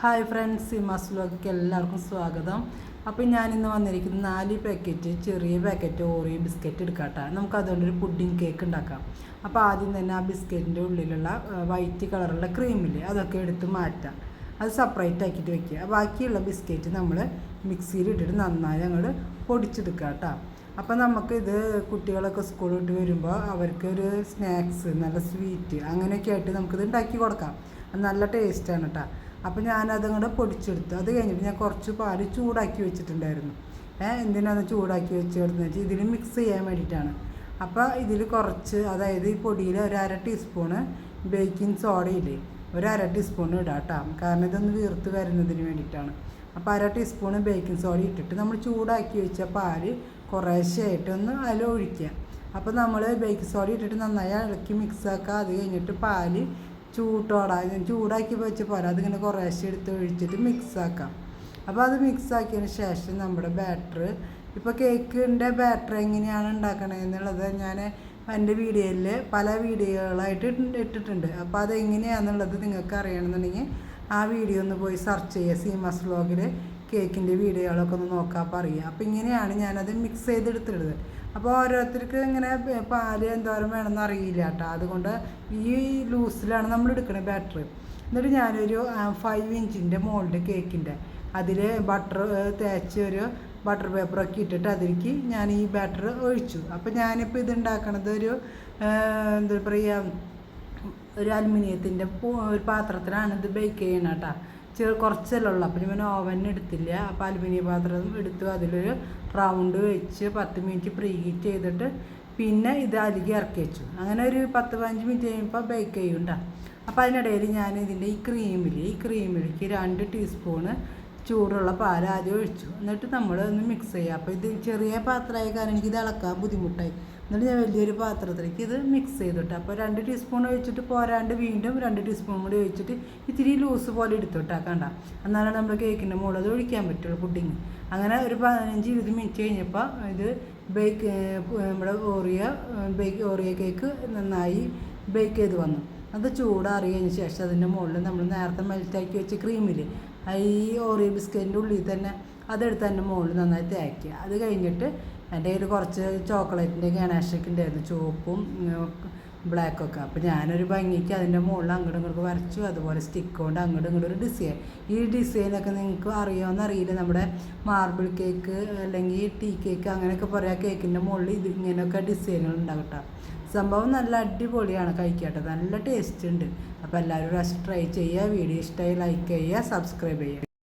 Hi friends Seemas വ്ലോഗിക്ക് എല്ലാവർക്കും സ്വാഗതം. അപ്പോൾ ഞാൻ ഇന്ന് വന്നിരിക്കുന്നത് നാല് പാക്കറ്റ് ചെറിയ പാക്കറ്റ് ഓറിയോ ബിസ്ക്കറ്റ് എടുക്കാട്ടോ. നമുക്ക് അതുകൊണ്ടൊരു പുഡിംഗ് കേക്ക് ഉണ്ടാക്കാം. അപ്പോൾ ആദ്യം തന്നെ ആ ബിസ്ക്കറ്റിന്റെ ഉള്ളിലുള്ള വൈറ്റ് കളറുള്ള ക്രീമില്ലേ അതൊക്കെ എടുത്ത് മാറ്റാം. അത് സെപ്പറേറ്റ് ആക്കിയിട്ട് വെക്കുക. ബാക്കിയുള്ള ബിസ്ക്കറ്റ് നമ്മൾ മിക്സിയിൽ ഇട്ടിട്ട് നന്നായി അങ്ങോട്ട് പൊടിച്ചെടുക്കുക കേട്ടോ അപ്പോൾ നമുക്കിത് കുട്ടികളൊക്കെ സ്കൂൾ വിട്ട് വരുമ്പോൾ അവർക്ക് ഒരു സ്നാക്സ് നല്ല സ്വീറ്റ് അങ്ങനെയൊക്കെ ആയിട്ട് നമുക്കിത് ഉണ്ടാക്കി കൊടുക്കാം. നല്ല ടേസ്റ്റാണ് കേട്ടോ അപ്പോൾ ഞാനത് കൂടെ പൊടിച്ചെടുത്തു. അത് കഴിഞ്ഞിട്ട് ഞാൻ കുറച്ച് പാൽ ചൂടാക്കി വെച്ചിട്ടുണ്ടായിരുന്നു. ഏഹ് എന്തിനാണ് ചൂടാക്കി വെച്ചെടുത്തെന്ന് വെച്ചാൽ ഇതിൽ മിക്സ് ചെയ്യാൻ വേണ്ടിയിട്ടാണ് അപ്പോൾ ഇതിൽ കുറച്ച് അതായത് ഈ പൊടിയിൽ ഒരു അര ടീസ്പൂണ് ബേക്കിംഗ് സോഡയില്ലേ ഒരു അര ടീസ്പൂൺ ഇടാം കേട്ടോ. കാരണം ഇതൊന്ന് വീർത്ത് വരുന്നതിന് വേണ്ടിയിട്ടാണ് അപ്പോൾ അര ടീസ്പൂണ് ബേക്കിംഗ് സോഡ ഇട്ടിട്ട് നമ്മൾ ചൂടാക്കി വെച്ച പാൽ കുറേശ്ശെയായിട്ട് ഒന്ന് അതിൽ ഒഴിക്കുക അപ്പോൾ നമ്മൾ ബേക്കിംഗ് സോഡ ഇട്ടിട്ട് നന്നായി ഇളക്കി മിക്സ് ആക്കുക അത് കഴിഞ്ഞിട്ട് പാൽ ചൂട്ടോടാ. ചൂടാക്കി വെച്ച പോലെ അതിങ്ങനെ കുറേശ്ശെ എടുത്ത് ഒഴിച്ചിട്ട് മിക്സാക്കാം അപ്പോൾ അത് മിക്സാക്കിയതിന് ശേഷം നമ്മുടെ ബാറ്റർ ഇപ്പോൾ കേക്കിന്റെ ബാറ്റർ എങ്ങനെയാണ് ഉണ്ടാക്കണത് എന്നുള്ളത് ഞാൻ എന്റെ വീഡിയോയിൽ പല വീഡിയോകളായിട്ട് ഇട്ടിട്ടുണ്ട്. അപ്പോൾ അതെങ്ങനെയാണെന്നുള്ളത് നിങ്ങൾക്ക് അറിയണമെന്നുണ്ടെങ്കിൽ ആ വീഡിയോ ഒന്ന് പോയി സെർച്ച് ചെയ്യുക. സീമസ് വ്ലോഗിൽ കേക്കിന്റെ വീഡിയോകളൊക്കെ ഒന്ന് നോക്കാൻ പറയുക അപ്പോൾ ഇങ്ങനെയാണ് ഞാനത് മിക്സ് ചെയ്തെടുത്തിടുന്നത്. അപ്പോൾ ഓരോരുത്തർക്ക് ഇങ്ങനെ പാൽ എന്തോരം വേണമെന്ന് അറിയില്ല കേട്ടോ. അതുകൊണ്ട് ഈ ലൂസിലാണ് നമ്മൾ എടുക്കുന്നത് ബാറ്റർ എന്നിട്ട് ഞാനൊരു ഫൈവ് ഇഞ്ചിന്റെ മോൾഡ് കേക്കിന്റെ. അതിൽ ബട്ടർ തേച്ച് ഒരു ബട്ടർ പേപ്പറൊക്കെ ഇട്ടിട്ട് അതിലേക്ക് ഞാൻ ഈ ബാറ്റർ ഒഴിച്ചു. അപ്പോൾ ഞാനിപ്പോൾ ഇത് ഉണ്ടാക്കണത് ഒരു എന്താ പറയുക ഒരു അലുമിനിയത്തിന്റെ ഒരു പാത്രത്തിലാണ് ഇത് ബേക്ക് ചെയ്യണം കേട്ടോ. ചെറു കുറച്ചല്ലേ ഉള്ളൂ. അപ്പം ഞാൻ ഓവൻ എടുത്തില്ല. അപ്പോൾ അലുമിനിയം പാത്രം എടുത്തു. അതിലൊരു റൗണ്ട് വെച്ച് പത്ത് മിനിറ്റ് പ്രീ ഹീറ്റ് ചെയ്തിട്ട് പിന്നെ ഇത് അലുകി ഇറക്കി വെച്ചു. അങ്ങനെ ഒരു പത്ത് പതിനഞ്ച് മിനിറ്റ് കഴിയുമ്പോൾ ബേക്ക് ചെയ്യണ്ട അപ്പോൾ അതിനിടയിൽ ഞാൻ ഇതിന്റെ ഈ ക്രീമിൽ ഈ ക്രീമിലേക്ക് രണ്ട് ടീസ്പൂണ് ചൂടുള്ള പാൽ ആദ്യം ഒഴിച്ചു. എന്നിട്ട് നമ്മൾ ഒന്ന് മിക്സ് ചെയ്യുക അപ്പോൾ ഇത് ചെറിയ പാത്രമായ കാരണം എനിക്ക് ഇത് ഇളക്കാൻ ബുദ്ധിമുട്ടായി. എന്നിട്ട് ഞാൻ വലിയൊരു പാത്രത്തിലേക്ക് ഇത് മിക്സ് ചെയ്തിട്ട്. അപ്പോൾ രണ്ട് ടീസ്പൂൺ ഒഴിച്ചിട്ട് പോരാണ്ട് വീണ്ടും രണ്ട് ടീസ്പൂൺ കൂടി ഒഴിച്ചിട്ട് ഇത്തിരി ലൂസ് പോലെ എടുത്തിട്ടാ കണ്ട എന്നാലാണ് നമ്മൾ കേക്കിന്റെ മുകളിൽ അത് ഒഴിക്കാൻ പറ്റുള്ളൂ പുഡിങ് അങ്ങനെ ഒരു പതിനഞ്ച് ഇരുപത് മിനിറ്റ് കഴിഞ്ഞപ്പോൾ ഇത് ബേക്ക് നമ്മുടെ ഓറിയ ബേക്ക് ഓറിയ കേക്ക് നന്നായി ബേക്ക് ചെയ്ത് വന്നു. അത് ചൂടാറിയതിന് ശേഷം അതിന്റെ മുകളിൽ നമ്മൾ നേരത്തെ മെൽറ്റാക്കി വെച്ച ക്രീമിൽ ഈ ഓറിയ ബിസ്ക്കറ്റിന്റെ ഉള്ളിൽ തന്നെ അതെടുത്ത് അതിന്റെ മുകളിൽ നന്നായി തേക്കുക. അത് കഴിഞ്ഞിട്ട് എന്റെ കയ്യിൽ കുറച്ച് ചോക്ലേറ്റിന്റെ ഗണേഷൊക്കെ ഉണ്ടായിരുന്നു. ചുവപ്പും ബ്ലാക്കൊക്കെ അപ്പോൾ ഞാനൊരു ഭംഗിക്ക് അതിന്റെ മുകളിൽ അങ്ങോട്ടും ഇങ്ങോട്ട് വരച്ചു. അതുപോലെ സ്റ്റിക്ക് കൊണ്ട് അങ്ങോട്ടും ഇങ്ങോട്ടും ഒരു ഡിസൈൻ ഈ ഡിസൈനൊക്കെ നിങ്ങൾക്ക് അറിയാമെന്ന് അറിയില്ല. നമ്മുടെ മാർബിൾ കേക്ക് അല്ലെങ്കിൽ ടീ കേക്ക് അങ്ങനെയൊക്കെ പറയാം. കേക്കിന്റെ മുകളിൽ ഇത് ഇങ്ങനെയൊക്കെ ഡിസൈനുകൾ ഉണ്ടാകട്ടെ സംഭവം നല്ല അടിപൊളിയാണ് കഴിക്കട്ടെ നല്ല ടേസ്റ്റ് ഉണ്ട്. അപ്പോൾ എല്ലാവരും ട്രൈ ചെയ്യുക. വീഡിയോ ഇഷ്ടമായി ലൈക്ക് ചെയ്യുക സബ്സ്ക്രൈബ് ചെയ്യുക.